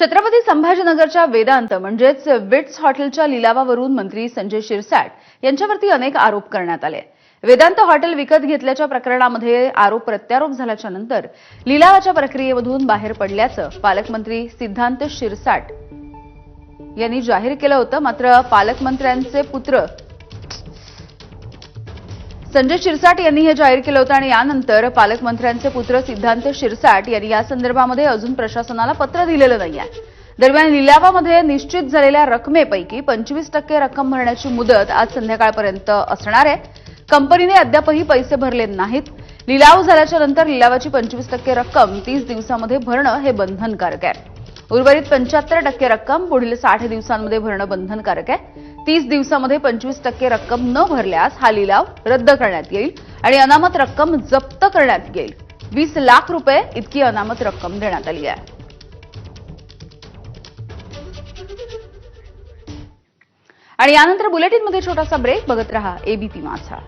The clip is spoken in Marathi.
छत्रपती संभाजीनगरच्या वेदांत म्हणजेच विट्स हॉटेलच्या लिलावावरून मंत्री संजय शिरसाट यांच्यावरती अनेक आरोप करण्यात आले. वेदांत हॉटेल विकत घेतल्याच्या प्रकरणामध्ये आरोप प्रत्यारोप झाल्याच्यानंतर लिलावाच्या प्रक्रियेमधून बाहेर पडल्याचं पालकमंत्री सिद्धांत शिरसाट यांनी जाहीर केलं होतं. मात्र पालकमंत्र्यांचे पुत्र संजय शिरसाट यांनी हे जाहीर केलं होतं आणि यानंतर पालकमंत्र्यांचे पुत्र सिद्धांत शिरसाट यांनी या संदर्भामध्ये अजून प्रशासनाला पत्र दिलेलं नाहीये. दरम्यान लिलावामध्ये निश्चित झालेल्या रकमेपैकी पंचवीस टक्के रक्कम भरण्याची मुदत आज संध्याकाळपर्यंत असणार आहे. कंपनीने अद्यापही पैसे भरले नाहीत. लिलाव झाल्याच्यानंतर लिलावाची पंचवीस टक्के रक्कम तीस दिवसामध्ये भरणं हे बंधनकारक आहे. उर्वरित पंच्याहत्तर टक्के रक्कम पुढील साठ दिवसांमध्ये भरणं बंधनकारक आहे. तीस दिवसामध्ये पंचवीस टक्के रक्कम न भरल्यास हा लिलाव रद्द करण्यात येईल आणि अनामत रक्कम जप्त करण्यात येईल. वीस लाख रुपये इतकी अनामत रक्कम देण्यात आली आहे. आणि यानंतर बुलेटिनमध्ये छोटासा ब्रेक बघत रहा एबीपी माझा